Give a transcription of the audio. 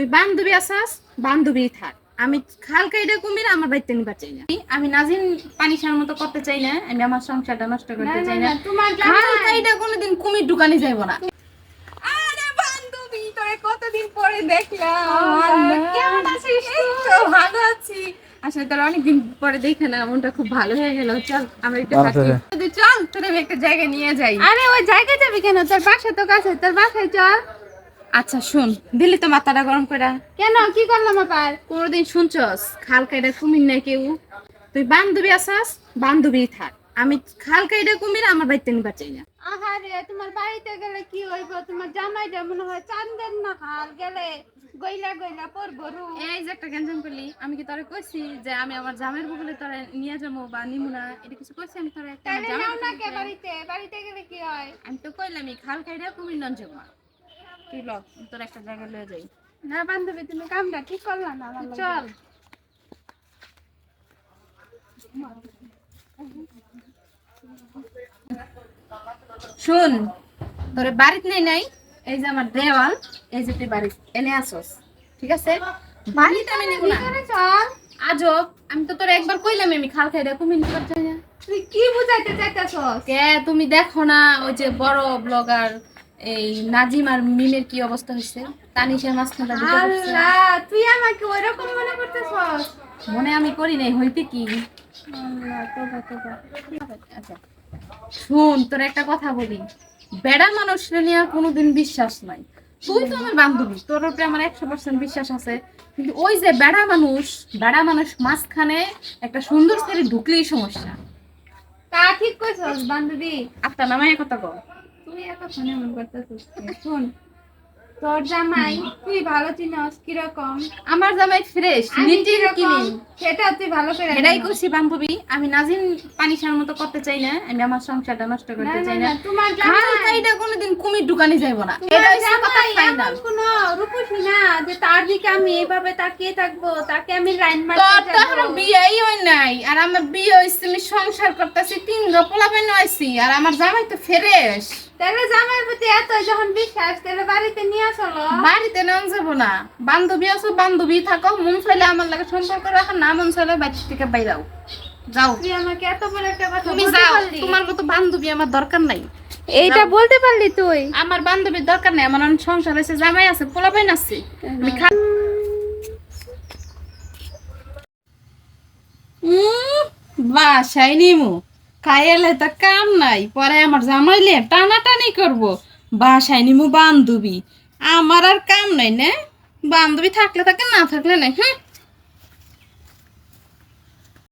তুই বান্ধবী আসাস বান্ধবী থাক। আমি খাল কাইডা কুমির আমার বাড়িতে নিবার চাই না। আমি নাজিন পানি সার মতো করতে চাই না আমি আমার সংসারটা নষ্ট করতে চাই না তোমার খাল কাইডা কোনোদিন কুমির দোকানে যাইব না। আরে বান্ধবী তোরে কতদিন পরে দেখলাম। কেমন আছিস তো ভালো আছি। আসলে তোর অনেকদিন পরে দেখে না মনটা খুব ভালো হয়ে গেল। চল আমরা একটু হাঁটি। তুই চল তোর আমি একটা জায়গায় নিয়ে যাই। আরে ওই জায়গায় যাবি কেন? তোর বাসা তো কাছে তোর বাসায় চল। আচ্ছা শুন দিল্লি তো মাথাটা গরম করে কেন? কি করলাম আবার? কোনোদিন শুনছস খাল কাইডা কুমির না কেউ? তুই বান্ধবী আসাস বান্ধবী থাক। আমি খাল কাইডা কুমির আমার বাড়িতে নিবার চাই না। আহারে তোমার বাড়িতে গেলে কি হইব? তোমার জামাই মনে হয় চান্দের না হাল গেলে। গইলা গইলা পরবো রু। এই যে একটা গ্যাঞ্জাম করলি আমি কি তোরে কইছি যে আমি আমার জামাইয়ের বগলে তোরে নিয়ে যাব বা নিমু না? এটা কিছু কইছি আমি তোরে? একটা নাও না কে বাড়িতে? বাড়িতে গেলে কি হয়? আমি তো কইলামই খাল কাইডা কুমির নন যাব। তুই ল তোর একটা জায়গায় লয়ে যাই। না বান্ধবী তুমি কামটা ঠিক করলা না? চল। শুন তোরে বাড়িতে নেই নাই এই যে আমার দেওয়াল এই যে তুই বাড়ি এনে আসস ঠিক আছে? বাড়িতে আমি নেব না। চল? আজব আমি তো তোর একবার কইলাম আমি খাল খাই নিবার তুই কি বুঝাইতে চাইতেছ কে তুমি দেখো না ওই যে বড় ব্লগার এই নাজিম আর মিমের কি অবস্থা হয়েছে তানিশের মাঝখানটা আল্লাহ তুই আমাকে ওইরকম মনে করতেছস? মনে আমি করি নাই হইতে কি? আচ্ছা শুন তোর একটা কথা বলি। বেড়া মানুষের নিয়ে কোনোদিন বিশ্বাস নাই। তুই তো আমার বান্ধবী তোর উপরে আমার একশো পার্সেন্ট বিশ্বাস আছে। কিন্তু ওই যে বেড়া মানুষ বেড়া মানুষ মাঝখানে একটা সুন্দর ছেলে ঢুকলেই সমস্যা। তা ঠিক কইছস বান্ধবী। আপনার নামায় কথা কো তুই এত ফোনে মন করতেছিস শুন তোর জামাই তুই ভালো চিনস কীরকম? আমার জামাই ফ্রেশ আমি নিটির কিনি সেটা তুই ভালো করে এটাই করছি বান্ধবী আমি নাজিন পানি সার মতো করতে চাই না আমি আমার সংসারটা নষ্ট করতে চাই না, তোমার জামাই কোনোদিন কুমির দোকানে যাইব না। এটা হচ্ছে কথা ফাইনাল। এমন কোনো রূপসী না যে তার দিকে আমি এইভাবে তাকিয়ে থাকব তাকে আমি লাইন মারতে যাব নাই আর আমার বিয়ে হয়েছে আমি সংসার করতেছি তিন পোলা বেন হয়েছি আর আমার জামাই তো ফ্রেশ। তাহলে জামাইয়ের প্রতি এত যখন বিশ্বাস তাহলে বাড়িতে নিয়ে আসলো বাড়িতে নাম যাব না। বান্ধবী আছো বান্ধবী থাকো মন চাইলে আমার লাগে সম্পর্ক রাখো না মন চাইলে বাড়ি থেকে বাইরাও যাও। তুই আমাকে এত বড় একটা কথা তুমি যাও তোমার মতো বান্ধবী আমার দরকার নাই। এইটা বলতে পারলি তুই? আমার বান্ধবীর দরকার নাই আমার অনেক সংসার আছে জামাই আছে পোলা বেন আছে। আমি বাসায় নিমু। খাইলে তো কাম নাই, পরে আমার জামাইলে টানাটানি করব। বাসায় নিমু বান্ধবী। আমার আর কাম নাই, না? বান্ধবী থাকলে থাকে না থাকলে নাই হ্যাঁ?